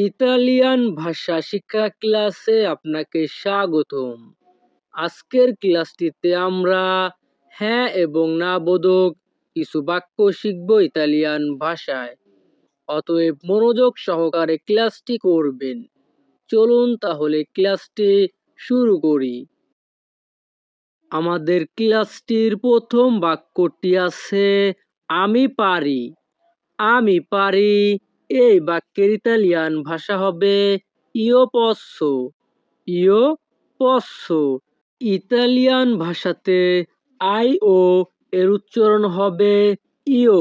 Italian ভাষা শিক্ষা ক্লাসে আপনাকে স্বাগতম। আজকের ক্লাসটিতে আমরা হ্যাঁ এবং না বোধক কিছু বাক্য শিখব ইতালিয়ান ভাষায়। অতএব মনোযোগ সহকারে ক্লাসটি করবেন। চলুন তাহলে ক্লাসটি শুরু করি। আমাদের ক্লাসটির প্রথম বাক্যটি আছে, আমি পারি। আমি পারি। এই বাক্যের ইতালিয়ান ভাষা হবে ইও পসো ইও পসো ইতালিয়ান ভাষাতে আই ও এর উচ্চারণ হবে ইও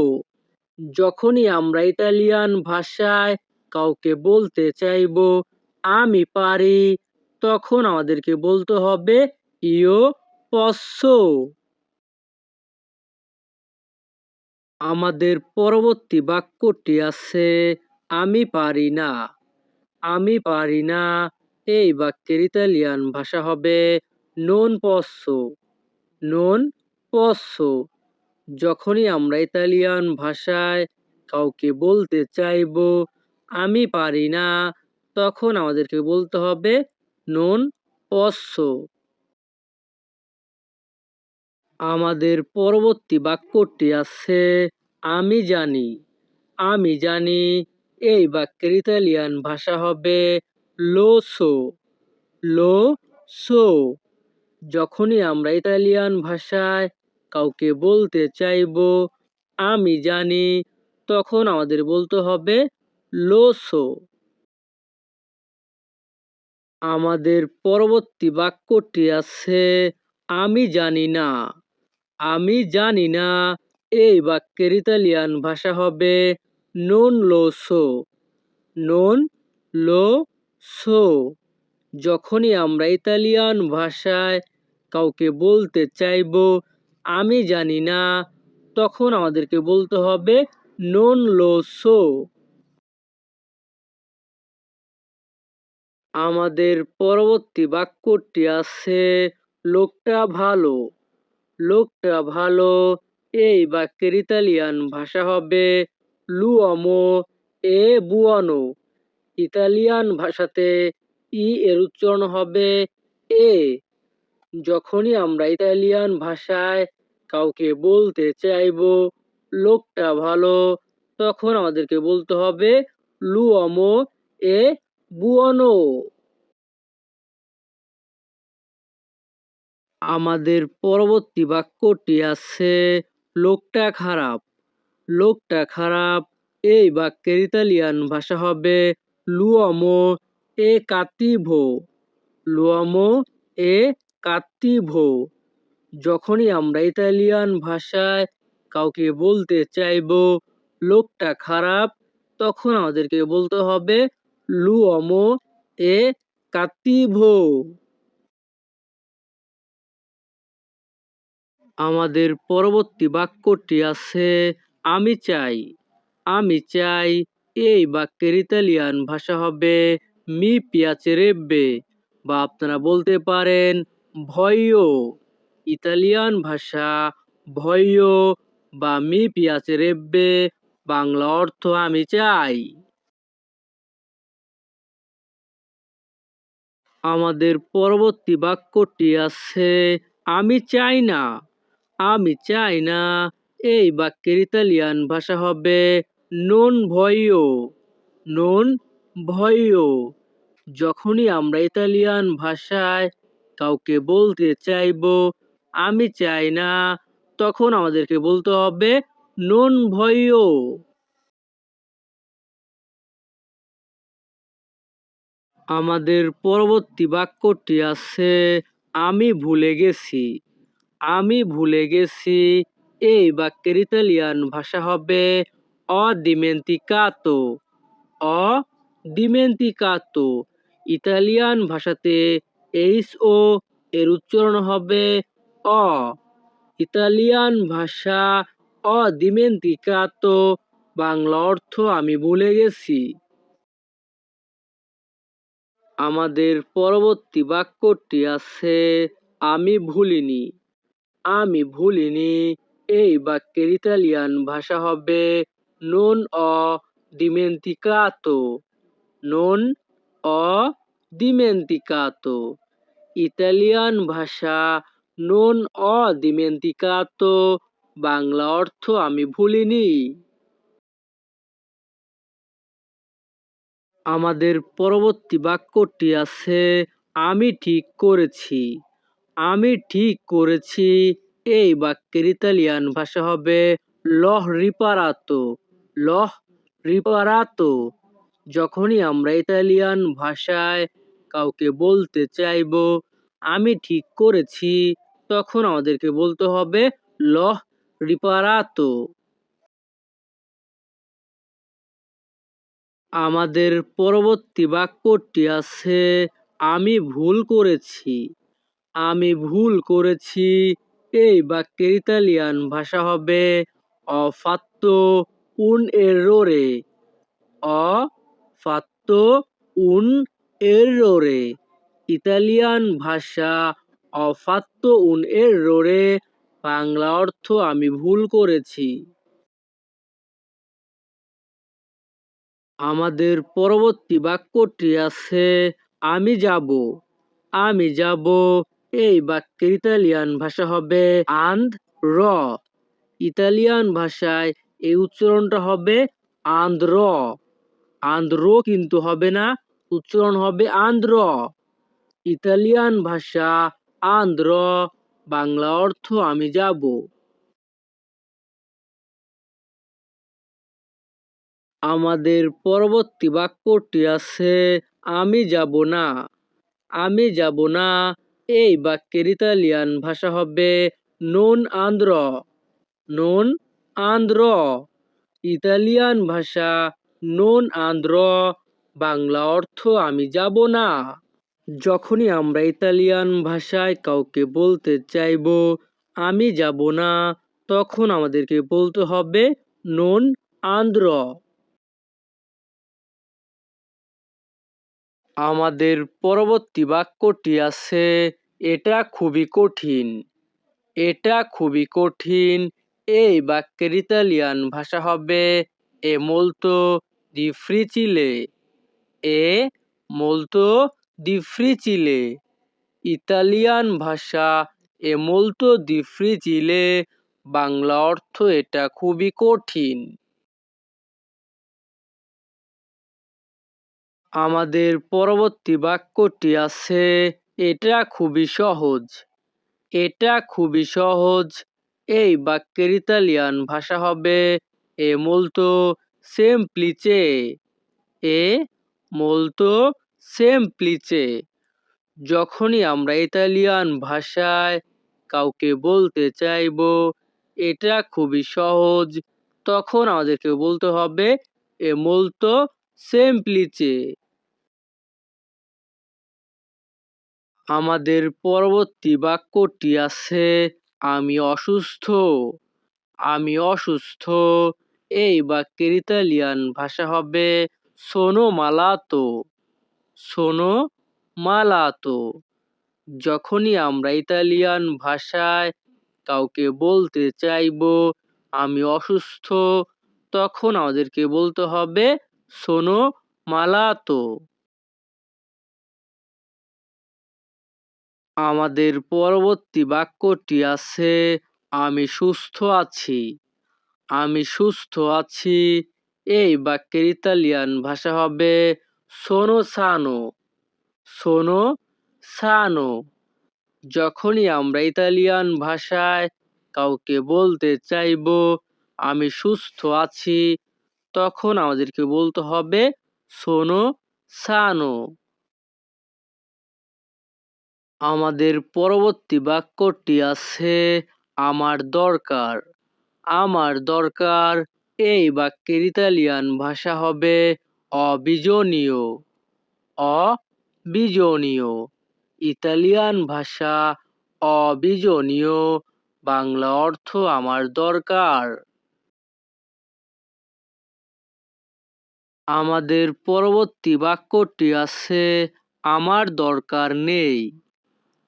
যখনই আমরা ইতালিয়ান ভাষায় কাউকে বলতে চাইব, আমি পারি, তখন আমাদেরকে বলতে হবে ইও পসো আমাদের পরবর্তী বাক্যটি আছে, আমি পারি না। আমি পারি না। এই বাক্যের ইতালিয়ান ভাষা হবে নন পসো নন পসো যখনই আমরা ইতালিয়ান ভাষায় কাউকে বলতে চাইব, আমি পারি না, তখন আমাদেরকে বলতে হবে নন পসো আমাদের পরবর্তী বাক্যটি আছে আমি জানি আমি জানি, এই বাক্যের ইতালিয়ান ভাষা হবে লো সো। লো সো। যখনই আমরা ইতালিয়ান ভাষায় কাউকে বলতে চাইব, আমি জানি, তখন আমাদের বলতে হবে লো সো। আমাদের পরবর্তী বাক্যটি আছে, আমি জানি না। আমি জানি না এই বাক্যের ইতালিয়ান ভাষা হবে নন লো সো নন লো সো যখনই আমরা ইতালিয়ান ভাষায় কাউকে বলতে চাইব, আমি জানি না, তখন আমাদেরকে বলতে হবে নন লো সো আমাদের পরবর্তী বাক্যটি আছে লোকটা ভালো লোকটা ভালো এই বাক্যের ইতালিয়ান ভাষা হবে লুয়ামো এ বুয়ানো ইতালিয়ান ভাষাতে ই এর উচ্চারণ হবে এ যখনই আমরা ইতালিয়ান ভাষায় কাউকে বলতে চাইব, লোকটা ভালো, তখন আমাদেরকে বলতে হবে লুয়ামো এ বুয়ানো আমাদের পরবর্তী বাক্যটি আছে লোকটা খারাপ লোকটা খারাপ। এই বাক্যের ইতালিয়ান ভাষা হবে লুয়মো এ কাতিভো লুয়ামো এ কাতিভো যখনই আমরা ইতালিয়ান ভাষায় কাউকে বলতে চাইব, লোকটা খারাপ তখন আমাদেরকে বলতে হবে লুয়মো এ কাতিভো আমাদের পরবর্তী বাক্যটি আছে, আমি চাই আমি চাই, এই বাক্যের ইতালিয়ান ভাষা হবে, মি পিয়াচে রেব্বে বা আপনারা বলতে পারেন ভয়ও ইতালিয়ান ভাষা ভয়ও বা মি পিয়াচে রেব্বে বাংলা অর্থ, আমি চাই আমাদের পরবর্তী বাক্যটি আছে, আমি চাই না আমি চাই না। এই বাক্যের ইতালিয়ান ভাষা হবে নন ভয়ও নন ভয়ও যখনই আমরা ইতালিয়ান ভাষায় কাউকে বলতে চাইব, আমি চাই না তখন আমাদেরকে বলতে হবে নন ভয়ও আমাদের পরবর্তী বাক্যটি আছে, আমি ভুলে গেছি আমি ভুলে গেছি, এই বাক্যের ইতালিয়ান ভাষা হবে অদিমেন্তিকাতো। অদিমেন্তিকাতো। ইতালিয়ান ভাষাতে এইচ ও এর উচ্চারণ হবে অ। ইতালিয়ান ভাষা অদিমেন্তিকাতো, বাংলা অর্থ আমি ভুলে গেছি। আমাদের পরবর্তী বাক্যটি আছে, আমি ভুলিনি। আমি ভুলিনি। এই বাক্যের ইতালিয়ান ভাষা হবে নন অ ডিমেন্তিকাতো non ho dimenticato ইতালিয়ান ভাষা non ho dimenticato বাংলা অর্থ আমি ভুলিনি। আমাদের পরবর্তী বাক্যটি আছে, আমি ঠিক করেছি। আমি ঠিক করেছি। এই বাক্যের ইতালিয়ান ভাষা হবে লহ রিপারাতো। লহ রিপারাতো। যখনই আমরা ইতালিয়ান ভাষায় কাউকে বলতে চাইব, আমি ঠিক করেছি, তখন আমাদেরকে বলতে হবে লহ রিপারাতো। আমাদের পরবর্তী বাক্যটি আছে, আমি ভুল করেছি। আমি ভুল করেছি। এই বাক্যের ইতালিয়ান ভাষা হবে অফাত্তো উন এরোরে অফাত্তো উন এরোরে ইতালিয়ান ভাষা অফাত্ত উন এরোরে বাংলা অর্থ আমি ভুল করেছি। আমাদের পরবর্তী বাক্যটি আছে, আমি যাব। আমি যাব এই বাক্যের ইতালিয়ান ভাষা হবে আন্দ র। ইতালিয়ান ভাষায় এই উচ্চারণটা হবে আন্দ্র আন্দ্র কিন্তু হবে না, উচ্চারণ হবে আন্দ্র ইতালিয়ান ভাষা আন্দ্র বাংলা অর্থ আমি যাব। আমাদের পরবর্তী বাক্যটি আছে, আমি যাব না, আমি যাব না এই বাক্যের ইতালিয়ান ভাষা হবে নন আন্দ্র নন আন্দ্র ইতালিয়ান ভাষা নন আন্দ্র বাংলা অর্থ আমি যাব না যখনই আমরা ইতালিয়ান ভাষায় কাউকে বলতে চাইব, আমি যাব না তখন আমাদেরকে বলতে হবে নন আন্দ্র আমাদের পরবর্তী বাক্যটি আছে এটা খুবই কঠিন। এটা খুবই কঠিন। এই বাক্যের ইতালিয়ান ভাষা হবে এ মোলতো দি ফ্রিচিলে এ মোলতো দি ফ্রিচিলে ইতালিয়ান ভাষা এ মোলতো দি ফ্রিচিলে বাংলা অর্থ এটা খুবই কঠিন। আমাদের পরবর্তী বাক্যটি আছে এটা খুবই সহজ। এটা খুবই সহজ। এই বাক্যের ইতালিয়ান ভাষা হবে এ মোলতো সেমপ্লিচে এ মোলতো সেমপ্লিচে যখনই আমরা ইতালিয়ান ভাষায় কাউকে বলতে চাইব, এটা খুবই সহজ। তখন আমাদেরকে বলতে হবে এ মোলতো সেমপ্লিচে আমাদের পরবর্তী বাক্যটি আছে, আমি অসুস্থ। আমি অসুস্থ। এই বাক্যের ইতালিয়ান ভাষা হবে, সোনো মালাতো। সোনো মালাতো। যখনই আমরা ইতালিয়ান ভাষায় কাউকে বলতে চাইব, আমি অসুস্থ, তখন আমাদেরকে বলতে হবে, সোনো মালাতো। আমাদের পরবর্তী বাক্যটি আছে, আমি সুস্থ আছি। আমি সুস্থ আছি। এই বাক্যের ইতালিয়ান ভাষা হবে, সোনো সানো। সোনো সানো। যখনই আমরা ইতালিয়ান ভাষায় কাউকে বলতে চাইব, আমি সুস্থ আছি, তখন আমাদেরকে বলতে হবে, সোনো সানো। আমাদের পরবর্তী বাক্যটি আছে, আমার দরকার। আমার দরকার এই বাক্যের ইতালিয়ান ভাষা হবে, অবিজনীয়। অবিজনীয়। ইতালিয়ান ভাষা, অবিজনীয়। বাংলা অর্থ, আমার দরকার। আমাদের পরবর্তী বাক্যটি আছে, আমার দরকার নেই।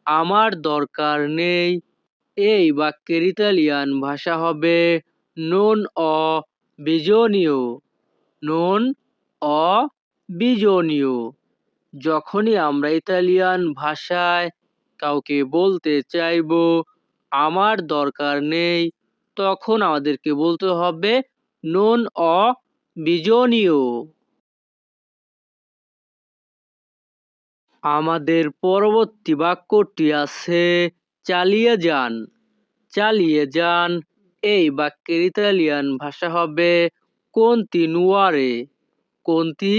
আমার দরকার নেই। এই বাক্যের ইতালিয়ান ভাষা হবে নন অ বিজনীয় নন অ বিজনীয় যখনই আমরা ইতালিয়ান ভাষায় কাউকে বলতে চাইব, আমার দরকার নেই, তখন আমাদেরকে বলতে হবে নন অ বিজনীয় আমাদের পরবর্তী বাক্যটি আছে, চালিয়ে যান। চালিয়ে যান এই বাক্যের ইতালিয়ান ভাষা হবে, কোনতি নুয়ারে কোনতি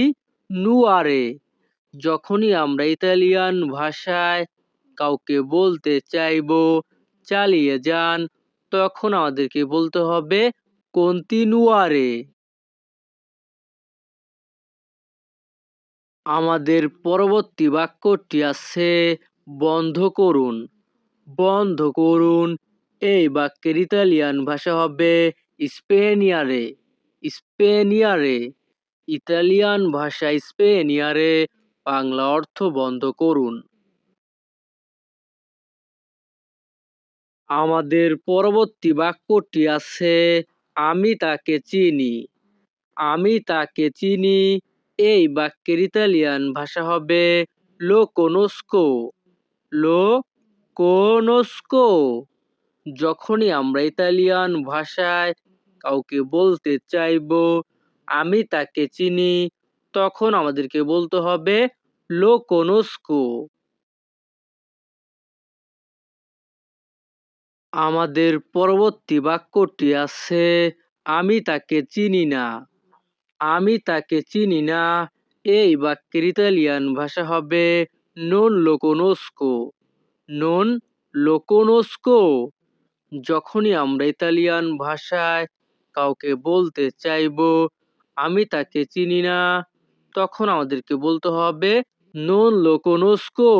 নুয়ারে যখনই আমরা ইতালিয়ান ভাষায় কাউকে বলতে চাইব, চালিয়ে যান, তখন আমাদেরকে বলতে হবে কন্টিনুয়ারে আমাদের পরবর্তী বাক্যটি আছে, বন্ধ করুন। বন্ধ করুন। এই বাক্যের ইতালিয়ান ভাষা হবে স্পেনিয়ারে। স্পেনিয়ারে। ইতালিয়ান ভাষা স্পেনিয়ারে। বাংলা অর্থ বন্ধ করুন। আমাদের পরবর্তী বাক্যটি আছে, আমি তাকে চিনি। আমি তাকে চিনি। এই বাক্যের ইতালিয়ান ভাষা হবে লো কোনোস্কো লো কোনোস্কো যখনই আমরা ইতালিয়ান ভাষায় কাউকে বলতে চাইব, আমি তাকে চিনি, তখন আমাদেরকে বলতে হবে লো কোনোস্কো আমাদের পরবর্তী বাক্যটি আছে, আমি তাকে চিনি না। আমি তাকে চিনি না। এই বাক্যের ইতালিয়ান ভাষা হবে নন লোকোনোস্কো নন লোকোনোস্কো যখনই আমরা ইতালিয়ান ভাষায় কাউকে বলতে চাইব, আমি তাকে চিনি না তখন আমাদেরকে বলতে হবে নন লোকোনোস্কো